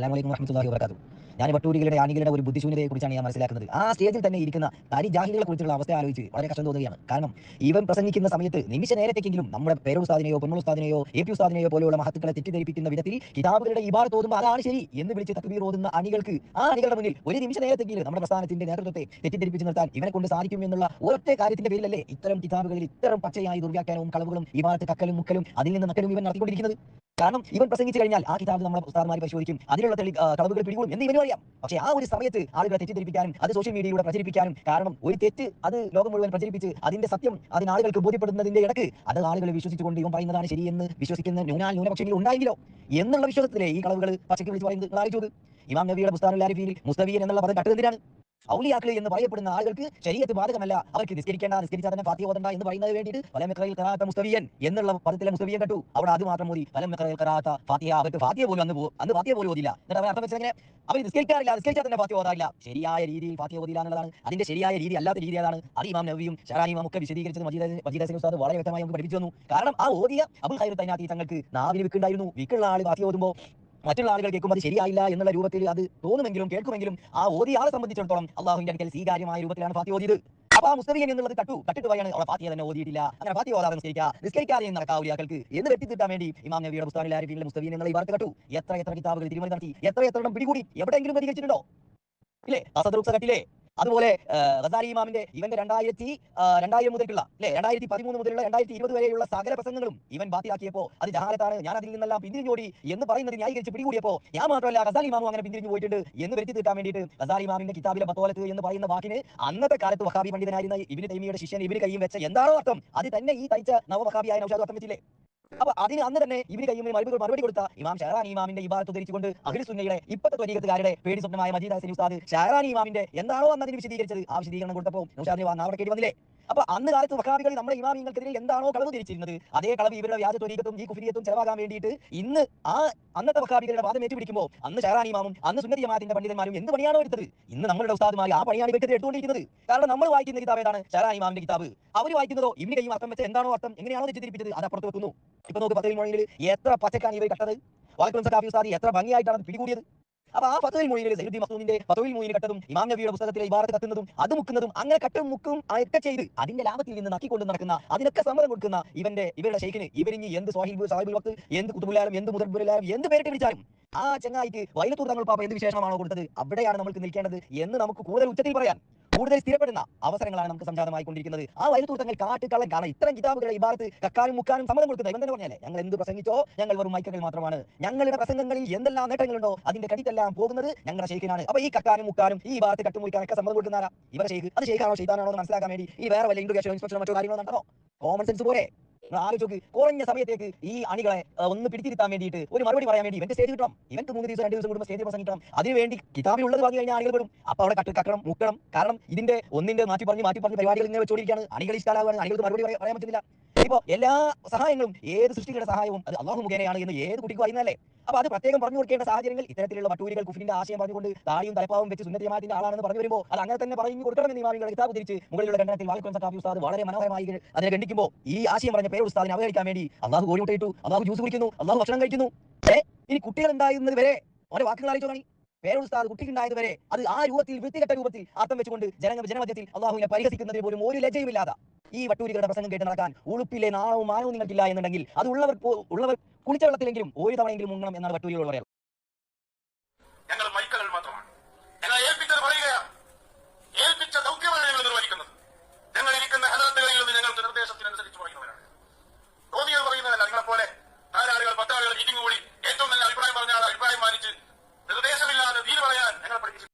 അസ്ലാം വലൈക്കും വറഹമത്തുള്ളാഹി വബറകാതുഹു. ഞാൻ വട്ടൂരികളുടെ ആണികളുടെ ഒരു ബുദ്ധിശൂന്യതയെ കുറിച്ചാണ് ഞാൻ മനസ്സിലാക്കുന്നത്. ആ സ്റ്റേജിൽ തന്നെ ഇരിക്കുന്ന തനി ജാഹികളെ കുറിച്ചുള്ള അവസ്ഥ ആലോചിച്ച് വളരെ കഷ്ടം തോന്നുകയാണ്. കാരണം ഇവൻ പ്രസംഗിക്കുന്ന സമയത്ത് നിമിഷ നേരത്തേക്കെങ്കിലും നമ്മുടെ പേരുസ്താദിനെയോ പൊന്നുസ്താദിനെയോ എ പി ഉസ്താദിനെയോ പോലെയുള്ള മഹത്തുക്കളെ തെറ്റിദ്ധരിപ്പിക്കുന്ന വിധത്തിൽ കിതാബുകളുടെ ഇബാർ തോന്നുമ്പോൾ അതാണ് ശരി എന്ന് വിളിച്ച് തക്ബീർ ഓതുന്ന അണികൾക്ക് ആ അണികളുടെ മുന്നിൽ ഒരു നിമിഷ നേരത്തെങ്കിലും നമ്മുടെ പ്രസ്ഥാനത്തിന്റെ നേതൃത്വത്തെ തെറ്റിദ്ധരിപ്പിച്ച് നിർത്താൻ ഇവനെ കൊണ്ട് സാധിക്കും എന്നുള്ള ഒരൊറ്റ കാര്യത്തിന്റെ പേരിലല്ലേ ഇത്തരം കിതാബുകളിൽ ഇത്തരം പച്ചയായി ദുർവ്യാഖ്യാനവും കളവുകളും ഇബാറത്ത് കക്കലും മുക്കലും അതിൽ നിന്ന് നക്കലും ഇവൻ നടത്തിക്കൊണ്ടിരിക്കുന്നത്? കാരണം ഇവൻ പ്രസംഗിച്ചു കഴിഞ്ഞാൽ ആ കിതാബ് നമ്മളെ ഉസ്താദ്മാർ പരിശോധിക്കും. അതിലുള്ള തെളി കളവുകൾ പിടികൂടും എന്ന് ഇവനും അറിയാം. പക്ഷേ ആ ഒരു സമയത്ത് ആളുകളെ തെറ്റിദ്ധരിപ്പിക്കാനും അത് സോഷ്യൽ മീഡിയയിലൂടെ പ്രചരിപ്പിക്കാനും കാരണം ഒരു തെറ്റ് അത് ലോകം മുഴുവൻ പ്രചരിപ്പിച്ച് അതിന്റെ സത്യം അതിന് ആളുകൾക്ക് ബോധ്യപ്പെടുന്നതിന്റെ ഇടയ്ക്ക് അത് ആളുകൾ വിശ്വസിച്ചുകൊണ്ട് ഇവൻ പറയുന്നതാണ് ശരിയെന്ന് വിശ്വസിക്കുന്ന ന്യൂനാൽ ന്യൂനപക്ഷങ്ങളിൽ ഉണ്ടായെങ്കിലോ? എന്നുള്ള വിശ്വാസത്തിലെ ഈ കളവുകൾ പച്ചയ്ക്ക് വിളിച്ച് പറയുന്നത്. ആലോചിച്ചത് ഇമാം നബിയുടെ പുസ്തകം ആരിഫീൽ മുസ്തവീൻ എന്നുള്ള പദം കട്ടുന്നതിനാണ് ഔലിയാക്കൾ എന്ന് പറയപ്പെടുന്ന ആളുകൾക്ക് ശരീരത്ത് ബാധകമല്ല. അവർക്ക് നിസ്കരിക്കേണ്ട നിസ്കരിച്ചാൽ തന്നെ ഫാത്തിയ ഓതണ്ട എന്ന് പറയുന്നത് വേണ്ടിയിട്ട് പല മെക്കറയിൽ കറാത്ത മുസ്തവിയൻ എന്നുള്ള പദത്തിലെ മുസ്തവിയൻ കട്ടു അവിടെ അത് മാത്രം മതി. പല മെക്കറയിൽ കറാത്ത ഫാത്തിയ അവർക്ക് ഫാത്തിയ പോലും അന്ന് പോകും അന്ന് ഫാത്തിയ പോലും ഓതില്ല എന്നിട്ട് അവർ അർത്ഥം വെച്ചാൽ എങ്ങനെ അവർ നിസ്കരിക്കാറില്ല. നിസ്കരിച്ചാൽ തന്നെ ഫാത്തിയ ഓതാറില്ല. ശരിയായ രീതിയിൽ ഫാത്തിയ ഓതില്ല എന്നുള്ളതാണ്. അതിന്റെ ശരിയായ രീതി അല്ലാത്ത രീതി അതാണ് അത് ഇമാം നബിയും ഷറാനിമാം ഒക്കെ വിശദീകരിച്ചത് മജീദ് മജീദ് ഉസ്താദ് വളരെ വ്യക്തമായി നമുക്ക് പഠിപ്പിച്ചു തന്നു. കാരണം ആ ഓതിയ അബുൽ ഹൈർ തൈനാത്തി തങ്ങൾക്ക് നാവിന് വിക്കുണ്ടായിരുന്നു. വിക്കുള്ള ആൾ ഫാത്തിയ ഓതുമ്പോൾ മറ്റുള്ള ആളുകൾ കേൾക്കുമ്പോൾ അത് ശരിയായില്ല എന്നുള്ള രൂപത്തിൽ അത് തോന്നുമെങ്കിലും കേൾക്കുമെങ്കിലും ആ ഓതിയ ആളെ സംബന്ധിച്ചിടത്തോളം അള്ളാഹുവിന്റെ അടുക്കൽ സ്വീകാര്യമായ രൂപത്തിലാണ് ഫാത്തി ഓതിയത്. അപ്പൊ ആ മുസ്തഫിയൻ എന്നുള്ളത് കട്ടു. കട്ടിട്ട് പറയാണ് അവളെ ഫാത്തിയ തന്നെ ഓതിയിട്ടില്ല. അങ്ങനെ ഫാത്തി ഓതാതെ നിസ്കരിക്കുക. നിസ്കരിക്കാതെ ആൾക്ക് എന്ന് വെട്ടിത്തിട്ടാൻ വേണ്ടി ഇമാം നബിയുടെ പുസ്തകത്തിൽ ആരിഫിന്റെ മുസ്തഫിയൻ എന്നുള്ള ഈ വാർത്ത കട്ടു. എത്ര എത്ര കിതാബുകൾ തിരുമറി നടത്തി. എത്ര എത്ര പിടികൂടി. എവിടെയെങ്കിലും പ്രതികരിച്ചിട്ടുണ്ടോ? ഇല്ലേ? അസദ്രൂപ്സ കട്ടില്ലേ അതുപോലെ റസാലി ഇമാമിന്റെ ഇവന്റെ രണ്ടായിരത്തി രണ്ടായിരം മുതലുള്ള അല്ലെ രണ്ടായിരത്തി പതിമൂന്ന് മുതലുള്ള രണ്ടായിരത്തി ഇരുപത് വരെയുള്ള സകല പ്രസംഗങ്ങളും ഇവൻ ബാത്തിയാക്കിയപ്പോ അത് ജഹാലത്താണ് ഞാൻ അതിൽ നിന്നെല്ലാം പിന്തിരിഞ്ഞോടി എന്ന് പറയുന്നത് ന്യായീകരിച്ച് പിടികൂടിയപ്പോ ഞാൻ മാത്രമല്ല ഗസാലി ഇമാമും അങ്ങനെ പിന്തിരിഞ്ഞു പോയിട്ടുണ്ട് എന്ന് വരുത്തി തീർക്കാൻ വേണ്ടിയിട്ട് ഗസാലി ഇമാമിന്റെ കിതാബിലെ ബത്തോലത്ത് എന്ന് പറയുന്ന വാക്കിന് അന്നത്തെ കാലത്ത് വഹാബി പണ്ഡിതനായിരുന്ന ഇബിന് തൈമിയുടെ ശിഷ്യൻ ഇബിന് കൈയും വെച്ച എന്താണോ അർത്ഥം? അത് തന്നെ ഈ തയ്ച്ച നവ വഹാബിയായ നൗഷാദ് അർത്ഥം വെച്ചില്ലേ? അപ്പൊ അതിന് അന്ന് തന്നെ ഇവർ കയ്യുമ്പോൾ മറുപടി മറുപടി കൊടുത്ത ഇമാം ഷെഹറാൻ ഇമാമിന്റെ ഇബാദത്ത് ധരിച്ചുകൊണ്ട് അഖിൽ സുന്നയുടെ ഇപ്പത്തെ ത്വരീകത്തുകാരുടെ പേടി സ്വപ്നമായ മജീദ് ഹസൻ ഉസ്താദ് ഷെഹറാൻ ഇമാമിന്റെ എന്താണോ അന്ന് അതിന് വിശദീകരിച്ചത് ആ വിശദീകരണം കൊടുത്തപ്പോൾ നൗഷാദിന് വന്ന അവിടെ കേട്ടി വന്നില്ലേ? അപ്പൊ അന്ന് കാലത്ത് വഹാബികൾ നമ്മുടെ ഇമാമിങ്ങൾക്കെതിരെ എന്താണോ കളവ് തിരിച്ചിരുന്നത് അതേ കളവ് ഇവരുടെ വ്യാജ ത്വരീകത്തും ഈ കുഫിരിയത്തും ചെലവാകാൻ വേണ്ടിയിട്ട് ഇന്ന് ആ അന്നത്തെ വഹാബികളുടെ വാദം ഏറ്റുപിടിക്കുമ്പോൾ അന്ന് ഷെഹറാൻ ഇമാമും അന്ന് സുന്നതി പണ്ഡിതന്മാരും എന്ത് പണിയാണോ എടുത്തത്? ഇന്ന് നമ്മളുടെ ഉസ്താദുമാർ ആ പണിയാണ് ഇവർക്ക് എടുത്തുകൊണ്ടിരിക്കുന്നത്. കാരണം നമ്മൾ വായിക്കുന്ന കിതാബ് ഏതാണ്? ഷെഹറാൻ ഇമാമിന്റെ കിതാബ്. അവർ വായിക്കുന്നതോ ഇമിന് കൈ അർത്ഥം വെച്ച എന്താണോ അർത്ഥം എങ്ങനെയാണോ തെറ്റിദ്ധരിപ്പിച്ചത് അത് അപ്പുറത്ത് വെക്കുന്നു. ഇപ്പൊ നോക്ക് പത്തിൽ മൊഴിയിൽ എത്ര പച്ചക്കാണ് ഇവർ കട്ടത്? വാലക്കുളം സഖാഫി ഉസ്താദി എത്ര ഭംഗിയായിട്ടാണ് പിടികൂടിയത്? അപ്പൊ ആ ഫത്തുൽ മൊഴിയിൽ സൈനുദ്ദീൻ മസൂദിന്റെ ഫത്തുൽ മൊഴിയിൽ കട്ടതും ഇമാം നബിയുടെ പുസ്തകത്തിലെ ഇബാറത്ത് കത്തുന്നതും അത് മുക്കുന്നതും അങ്ങനെ കട്ടും മുക്കും ഒക്കെ ചെയ്ത് അതിന്റെ ലാഭത്തിൽ നിന്ന് നക്കിക്കൊണ്ട് നടക്കുന്ന അതിനൊക്കെ സമ്മതം കൊടുക്കുന്ന ഇവന്റെ ഇവരുടെ ഷെയ്ഖിന് ഇവരിഞ്ഞ് എന്ത് സ്വാഹിബ് സാഹിബുൽ വക്ത് എന്ത് കുത്തുബുലാലും എന്ത് മുതൽബുലാലും എന്ത് പേരിട്ട് വിളിച്ചാലും ആ ചങ്ങായിക്ക് വൈലത്തൂർ തങ്ങൾ പാപ്പ എന്ത് വിശേഷമാണോ കൊടുത്തത് അവിടെയാണ് നമുക്ക് നിൽക്കേണ്ടത് എന്ന് നമുക്ക് കൂടുതൽ ഉച്ചത്തിൽ പറയാൻ. കൂടുതൽ സ്ഥിരപ്പെടുന്ന അവസരങ്ങളാണ് നമുക്ക് സംജാതമായി കൊണ്ടിരിക്കുന്നത് ആ വൈലത്തൂർ തങ്ങൾ കാട്ടുകള്ളൻ കാരണം ഇത്തരം കിതാബുകളെ ഇബാറത്ത് കക്കാനും മുക്കാനും സമ്മതം കൊടുക്കുന്നത് ഇവൻ തന്നെ പറഞ്ഞാലേ ഞങ്ങൾ എന്ത് പ്രസംഗിച്ചോ ഞങ്ങൾ വെറും മൈക്കുകൾ മാത്രമാണ്. ഞങ്ങളുടെ പ്രസംഗങ്ങളിൽ എന്തെല്ലാം നേട്ടങ്ങളുണ്ടോ അതിന്റെ കടിത്തെല്ലാം പോകുന്നത് ഞങ്ങളുടെ ഷെയ്ഖിനാണ് അപ്പൊ ഈ കക്കാനും മുക്കാനും ഈ ഭാഗത്ത് കട്ടുമുറിക്കാനൊക്കെ സമ്മതം കൊടുക്കുന്നതാരാ? ഇവരെ ഷെയ്ഖ് അത് ഷെയ്ഖാണോ ഷെയ്താനാണോ എന്ന് മനസ്സിലാക്കാൻ വേണ്ടി ഈ വേറെ വല്ല ഇൻഡുകേഷൻ ഇൻസ്പെക്ഷൻ മറ്റോ കാര്യങ്ങളോ നടത്തണോ? കോമൺ സെൻസ് നിങ്ങൾ ആലോചിച്ച് കുറഞ്ഞ സമയത്തേക്ക് ഈ അണികളെ ഒന്ന് പിടിച്ചിരുത്താൻ വേണ്ടിയിട്ട് ഒരു മറുപടി പറയാൻ വേണ്ടി ഇവന്റെ സ്റ്റേജ് കിട്ടണം. ഇവന്റ് മൂന്ന് ദിവസം രണ്ട് ദിവസം കൂടുമ്പോൾ സ്റ്റേജ് പ്രസംഗിക്കണം അതിനുവേണ്ടി കിതാബിലുള്ളത് പറഞ്ഞു കഴിഞ്ഞാൽ അണികൾ പെടും. അപ്പൊ അവിടെ കട്ട് കക്കണം മുക്കണം. കാരണം ഇതിന്റെ ഒന്നിന്റെ മാറ്റി പറഞ്ഞ് മാറ്റി പറഞ്ഞ് പരിപാടികൾ ഇങ്ങനെ വെച്ചോണ്ടിരിക്കുകയാണ് അണികൾ ഇഷ്ടാലാവുകയാണ് അണികൾക്ക് മറുപടി പറയാൻ പറയാൻ പറ്റുന്നില്ല. ഇപ്പൊ എല്ലാ സഹായങ്ങളും ഏത് സൃഷ്ടികളുടെ സഹായവും അത് അള്ളാഹു മുഖേനയാണ് എന്ന് ഏത് കുട്ടിക്കും അറിയുന്നതല്ലേ അപ്പൊ അത് പ്രത്യേകം പറഞ്ഞു കൊടുക്കേണ്ട സാഹചര്യങ്ങൾ ഇത്തരത്തിലുള്ള വട്ടൂരികൾ കുഫിന്റെ ആശയം പറഞ്ഞുകൊണ്ട് താടിയും തലപ്പാവും വെച്ച് സുന്നതി ആളാണെന്ന് പറഞ്ഞു വരുമ്പോൾ അത് അങ്ങനെ തന്നെ പറഞ്ഞു കൊടുക്കണമെന്ന് ഇമാമികളുടെ കിതാബ് തിരിച്ച് മുകളിലുള്ള രണ്ടത്തിൽ വാൽക്കുൻ സക്കാഫി ഉസ്താദ് വളരെ മനോഹരമായി അതിനെ ഖണ്ഡിക്കുമ്പോൾ ഈ ആശയം പറഞ്ഞ പേര് ഉസ്താദിനെ അവഹേളിക്കാൻ വേണ്ടി അള്ളാഹു കോഴി ഇട്ടു അള്ളാഹു ജ്യൂസ് കുടിക്കുന്നു അള്ളാഹു ഭക്ഷണം കഴിക്കുന്നു. ഇനി കുട്ടികൾ ഉണ്ടായിരുന്നത് വരെ ഓരോ വാക്കുകൾ അറിയിച്ചു കാണി പേരുസ്താദ് കുട്ടിക്കുണ്ടായത് വരെ അത് ആ രൂപത്തിൽ വൃത്തികെട്ട രൂപത്തിൽ അർത്ഥം വെച്ചുകൊണ്ട് ജനങ്ങൾ ജനമധ്യത്തിൽ അള്ളാഹുവിനെ പരിഹസിക്കുന്നതിന് പോലും ഒരു ലജ്ജയുമില്ലാതെ ഈ വട്ടൂരികളുടെ പ്രസംഗം കേട്ട് നടക്കാൻ ഉളുപ്പിലെ നാണവും മാനവും നിങ്ങൾക്കില്ല എന്നുണ്ടെങ്കിൽ അത് ഉള്ളവർ ഉള്ളവർ കുളിച്ച വെള്ളത്തിലെങ്കിലും ഒരു തവണയെങ്കിലും മുങ്ങണം എന്നാണ് വട്ടൂരികൾ